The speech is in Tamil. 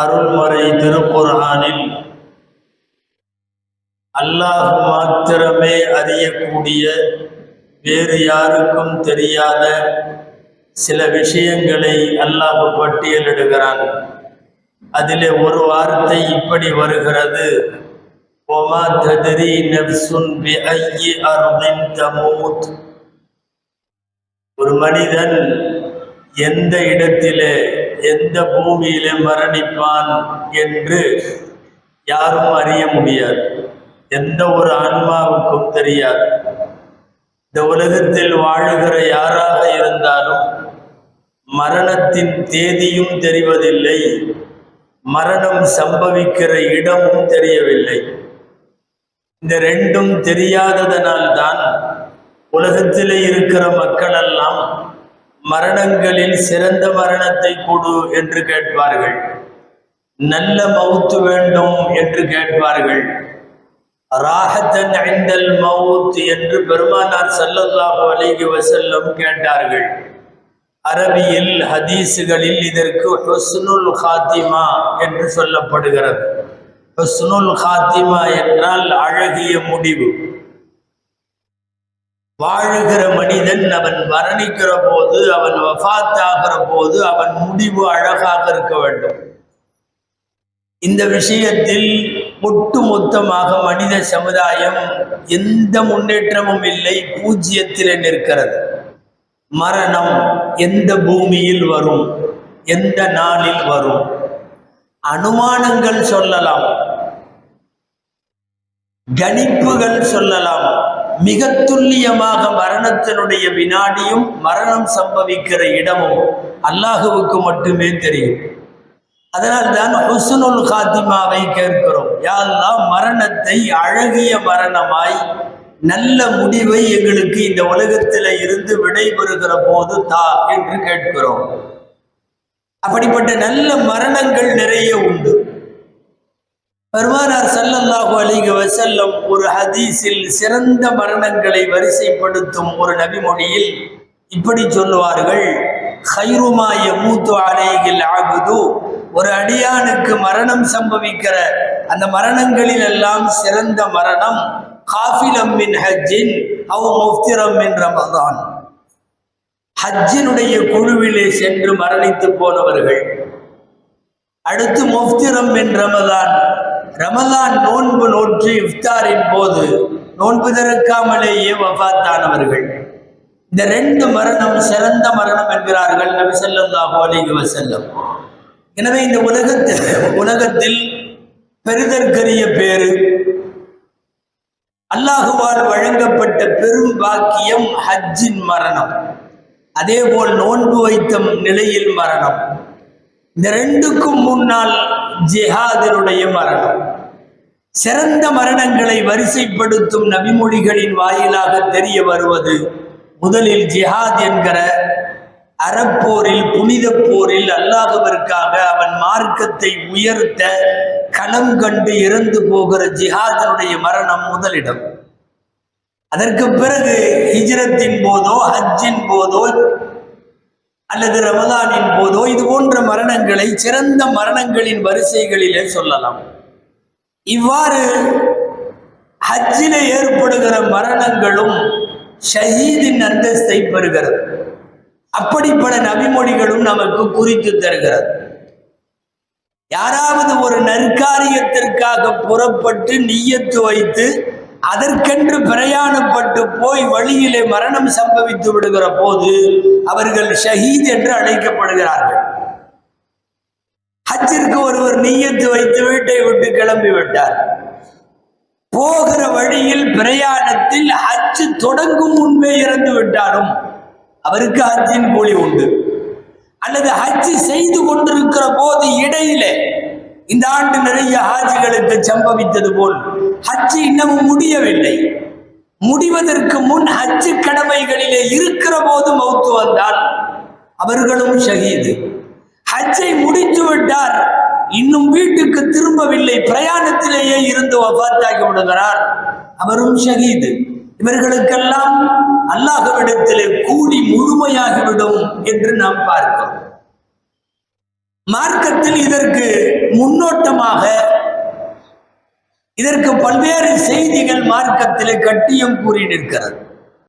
அருள்மறை திருக்குர்ஆனில் அல்லாஹ் மாத்திரமே அறியக்கூடிய வேறு யாருக்கும் தெரியாத சில விஷயங்களை அல்லாஹ் பட்டியலிடுகிறான். அதிலே ஒரு வார்த்தை இப்படி வருகிறது. ஒமா ததிரி நெப்சுன் பி ஐயி அர்தின் தமூத். ஒரு மனிதன் எந்த இடத்திலே எந்த பூமியிலே மரணிப்பான் என்று யாரும் அறிய முடியாது. எந்த ஒரு ஆன்மாவுக்கும் தெரியாது. இந்த உலகத்தில் வாழுகிற யாராக இருந்தாலும் மரணத்தின் தேதியும் தெரிவதில்லை. மரணம் சம்பவிக்கிற இடமும் தெரியவில்லை. இந்த ரெண்டும் தெரியாததனால்தான் உலகத்தில் இருக்கிற மக்களெல்லாம் மரணங்களில் சிறந்த மரணத்தை கொடு என்று கேட்பார்கள். நல்ல மவுத்து வேண்டும் என்று கேட்பார்கள். ராகத்தன் ஐந்தல் மவுத் என்று பெருமானார் சல்லல்லாஹு அலைஹி வசல்லம் கேட்டார்கள். அரபியில் ஹதீஸுகளில் இதற்கு ஹொஸ்னுல் ஹாத்திமா என்று சொல்லப்படுகிறது. ஹொஸ்னுல் ஹாத்திமா என்றால் அழகிய முடிவு. வாழுகிற மனிதன் அவன் மரணிக்கிற போது அவன் வஃத்தாகிற போது அவன் முடிவு அழகாக இருக்க வேண்டும். இந்த விஷயத்தில் ஒட்டு மொத்தமாக மனித சமுதாயம் எந்த முன்னேற்றமும் இல்லை பூஜ்ஜியத்தில் நிற்கிறது. மரணம் எந்த பூமியில் வரும் எந்த நாளில் வரும்? அனுமானங்கள் சொல்லலாம். கணிப்புகள் சொல்லலாம். மிக துல்லியமாக மரணத்தினுடைய வினாடியும் மரணம் சம்பவிக்கிற இடமும் அல்லாஹுவுக்கு மட்டுமே தெரியும். அதனால் தான் ஹுசனுல் காத்திமாவை கேட்கிறோம். யாரெல்லாம் மரணத்தை அழகிய மரணமாய் நல்ல முடிவை எங்களுக்கு இந்த உலகத்தில் இருந்து விடைபெறுகிற போது தா என்று கேட்கிறோம். அப்படிப்பட்ட நல்ல மரணங்கள் நிறைய உண்டு. பெருமானார் சல்லல்லாஹு அலிக வசல்லம் ஒரு ஹதீஸில் சிறந்த மரணங்களை வரிசைப்படுத்தும் ஒரு நபிமொழியில் இப்படி சொல்லுவார்கள். ஹைருமாய மூத்து அலைகில் ஆகுது ஒரு அடியானுக்கு மரணம் சம்பவிக்கிற அந்த மரணங்களில் எல்லாம் சிறந்த மரணம் காஃபிலம் மின் ஹஜ்ஜின் அவ் முஃப்திரம் மின் ரமதான். ஹஜ்ஜினுடைய குழுவிலே சென்று மரணித்து போனவர்கள். அடுத்து முஃப்திரம் மின் ரமதான். ரமலான் நோன்பு நோற்று இஃப்தாரின் போது நோன்பு திறக்காமலேயே வஃத்தானவர்கள். இந்த ரெண்டு மரணம் சிறந்த மரணம் என்கிறார்கள் நபி ஸல்லல்லாஹு அலைஹி வஸல்லம். எனவே இந்த உலகத்தில் உலகத்தில் பெரிதற்கரிய பேரு அல்லாஹுவால் வழங்கப்பட்ட பெரும் பாக்கியம் ஹஜ்ஜின் மரணம். அதே போல் நோன்பு வைத்த நிலையில் மரணம். இந்த ரெண்டுக்கும் முன்னால் ஜிஹாதனுடைய மரணம். சிறந்த மரணங்களை வரிசைப்படுத்தும் நபிமொழிகளின் வாயிலாக தெரிய வருவது முதலில் ஜிஹாத் என்கிற அறப்போரில் புனித போரில் அல்லாதவர்க்காக அவன் மார்க்கத்தை உயர்த்த களம் கண்டு இறந்து போகிற ஜிஹாதனுடைய மரணம் முதலிடம். அதற்கு பிறகு ஹிஜ்ரத்தின் போதோ ஹஜ்ஜின் போதோ அல்லது ரமதானின் போதோ இது போன்ற மரணங்களை சிறந்த மரணங்களின் வரிசைகளிலே சொல்லலாம். இவ்வாறு ஹஜ்ஜிலே ஏற்படுகிற மரணங்களும் ஷஹீதின் அந்தஸ்தை பெறுகிறது. அப்படிப்பட்ட நபிமொழிகளும் நமக்கு குறித்து தருகிறது. யாராவது ஒரு நற்காரியத்திற்காக புறப்பட்டு நீயத்து வைத்து அதற்கென்று பிரயாணப்பட்டு போய் வழியிலே மரணம் சம்பவித்து விடுகிற போது அவர்கள் ஷஹீத் என்று அழைக்கப்படுகிறார்கள். ஹஜ்ஜிற்கு ஒருவர் நீயத்து வைத்து வீட்டை விட்டு கிளம்பி விட்டார். போகிற வழியில் பிரயாணத்தில் ஹஜ் தொடங்கும் முன்பே இறந்து விட்டாலும் அவருக்கு ஹஜ்ஜின் கூலி உண்டு. அல்லது ஹஜ் செய்து கொண்டிருக்கிற போது இடையிலே இந்த ஆண்டு நிறைய ஹாஜிகளுக்கு சம்பவித்தது போல் ஹஜ் இன்னமும் முடியவில்லை. முடிவதற்கு முன் ஹஜ் கடமைகளிலே இருக்கிற போது மௌத்து வந்தால் அவர்களும் ஷஹீது. ஹஜ்ஜை முடித்து விட்டார். இன்னும் வீட்டுக்கு திரும்பவில்லை. பிரயாணத்திலேயே இருந்து வபாத்தாகி விடுகிறார். அவரும் ஷஹீது. இவர்களுக்கெல்லாம் அல்லாஹ்விடத்திலே கூடி முழுமையாகிவிடும் என்று நாம் பார்க்கிறோம். மார்க்கத்தில் இதற்கு முன்னோட்டமாக இதற்கு பல்வேறு செய்திகள் மார்க்கத்தில் கட்டியம் கூறி நிற்கிறது.